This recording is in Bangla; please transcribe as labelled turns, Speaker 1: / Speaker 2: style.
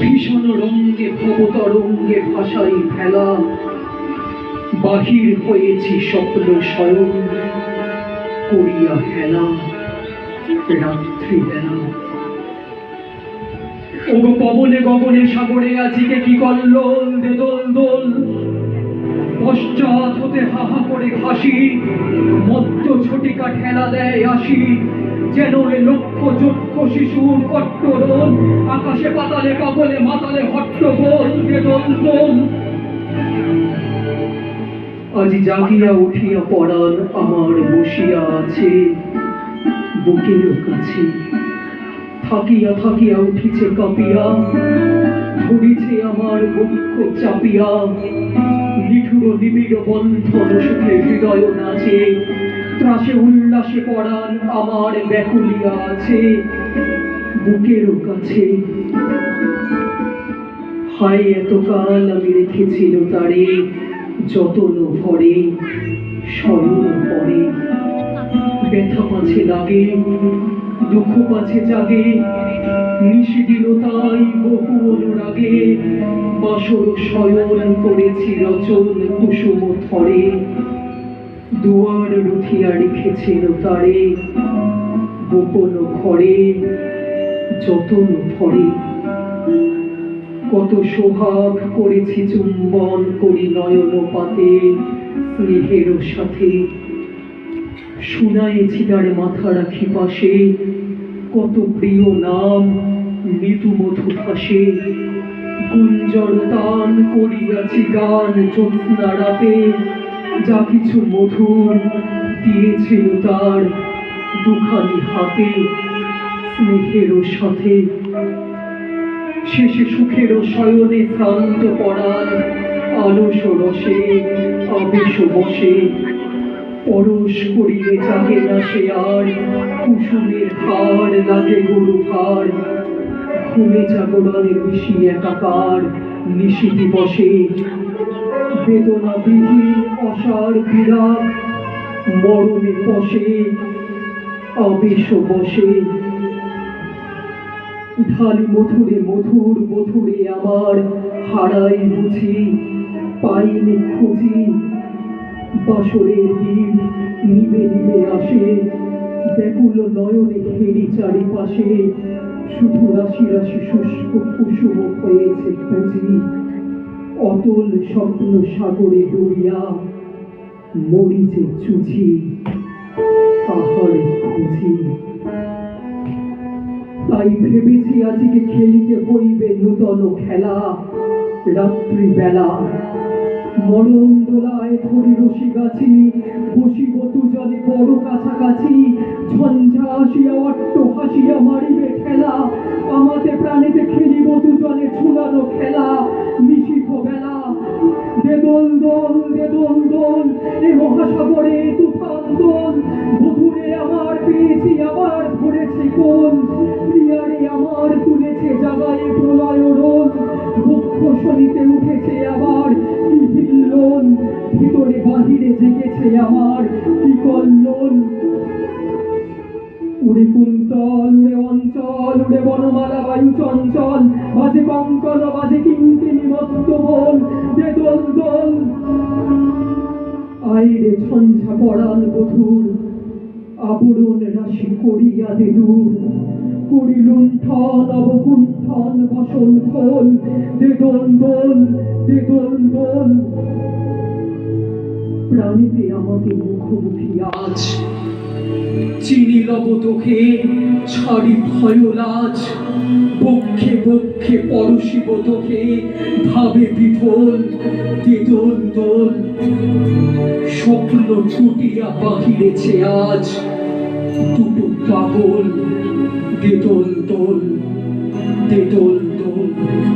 Speaker 1: ভীষণ রঙ্গে ভবতরঙ্গে ভাসাই ফেলা বাহির হয়েছি স্বপ্ন স্বয়ং, করিয়া হেলা ওগো পবনে গগনে সাগরে আজিকে কি কল্লোল দে দোল? দোল পশ্চাৎ হতে হাহা করে হাসি মত্ত ছটিকা ঠেলা দেয় আসি যেন এ লক্ষ চক্ষ শিশুর কট্টরোল আকাশে পাতালে কবলে মাতালে হট্টগোল দে দোল দোল আজ জাগিয়া উঠিয়া পড়ান আমার বসিয়া আছে, বুকের কাছে। থাকিয়া থাকিয়া উঠিছে কাঁপিয়া, ধরিছে আমার বক্ষ চাপিয়া। নিঠুর নিবিড় বন্ধন সুখে হৃদয় নাচে ত্রাসে উল্লাসে পড়ান আমার ব্যাকুলিয়া আছে, বুকের কাছে। হায়, এতকাল আমি রেখেছিল তারে যতন ভরে, স্মরণ পরে। ব্যথা পাছে লাগে, দুঃখ পাছে জাগে, নিশি দিল তাই বহু অনুরাগে বাসর শয়ন করেছি রচন কুসুম থরে। দুয়ার রুথিয়া রেখেছিল তারে। গোপন ঘরে, যতন ভরে। কত সোহাগ করেছি চুম্বন করি নয়ন পাতে, স্নেহের সাথে। শুনাইছি তার মাথা রাখি পাশে, কত প্রিয় নাম মৃদু মধু ভাসে গুঞ্জন তান করিয়াছি গান জ্যোৎস্না রাতে। যা কিছু মধুর দিয়েছিল তার দুখানি হাতে স্নেহের সাথে। শেষে সুখের শয়নে শ্রান্ত পড়ান আলস রসে, আবেশ বসে। পরশ করিলে জাগে না সে আর, কুসুমের হার লাগে গরু ভার। ঘুমে জাগরণে মিশি একাকার নিশি দিবসে বেদনা বিহীন অসার বিরাগ, মরণে বসে, আবেশ বসে। ঢালি মধুরে মধুর মধুরে আমার হারাই বুঝি, পাইনি খুঁজি, বাসরের দিন নিবে নিবে আসে, ব্যাকুল নয়নে ঘেরি চারিপাশে, শুধু রাশি রাশি শুষ্ক কুসুম হয়েছে খুঁজি অতল স্বপ্ন সাগরে ডুবিয়া মরিচে চুঝি আহারে খুঁজি। তাই ভেবেছি আজকে খেলিতে হইবে নূতন খেলা। রাত্রি বেলা মরণ দোলায় ধরি রশি গাছি, বসিব জলে বড় কাছাকাছি। ঝঞ্ঝা আসিয়া অট্ট হাসিয়া মারিবে খেলা। আমাতে প্রাণীতে খেলি খেলিব দুজনে শনিতে উঠেছে আবার। কি হিল্লোল, ভিতরে বাহিরে জেগেছে আমার। কি কল্লোল। উড়ে কুন্তল, উড়ে অঞ্চল, উড়ে বনমালা বায়ু চঞ্চল। বাজে কঙ্কন, বাজে কিঙ্কিনি মত্ত বল দে দোল দোল। আইরে ঝঞ্ঝা পড়াল বধুর, আবরণ রাশি করিয়া দে দূর। করি লুণ্ঠন অবকুণ্ঠন, বসন খোল দে দোল দোল প্রাণীতে আমাদের মুখোমুখি আজ চিনি লব তোকে, ছাড়ি ভয় লাজ। বক্ষে বক্ষে পরশিব তোকে, ভাবে বিফল তেদল দোল স্বপ্ন টুটিয়া বাহিরেছে আজ।
Speaker 2: Tubog pagol, ditol-tol, ditol-tol.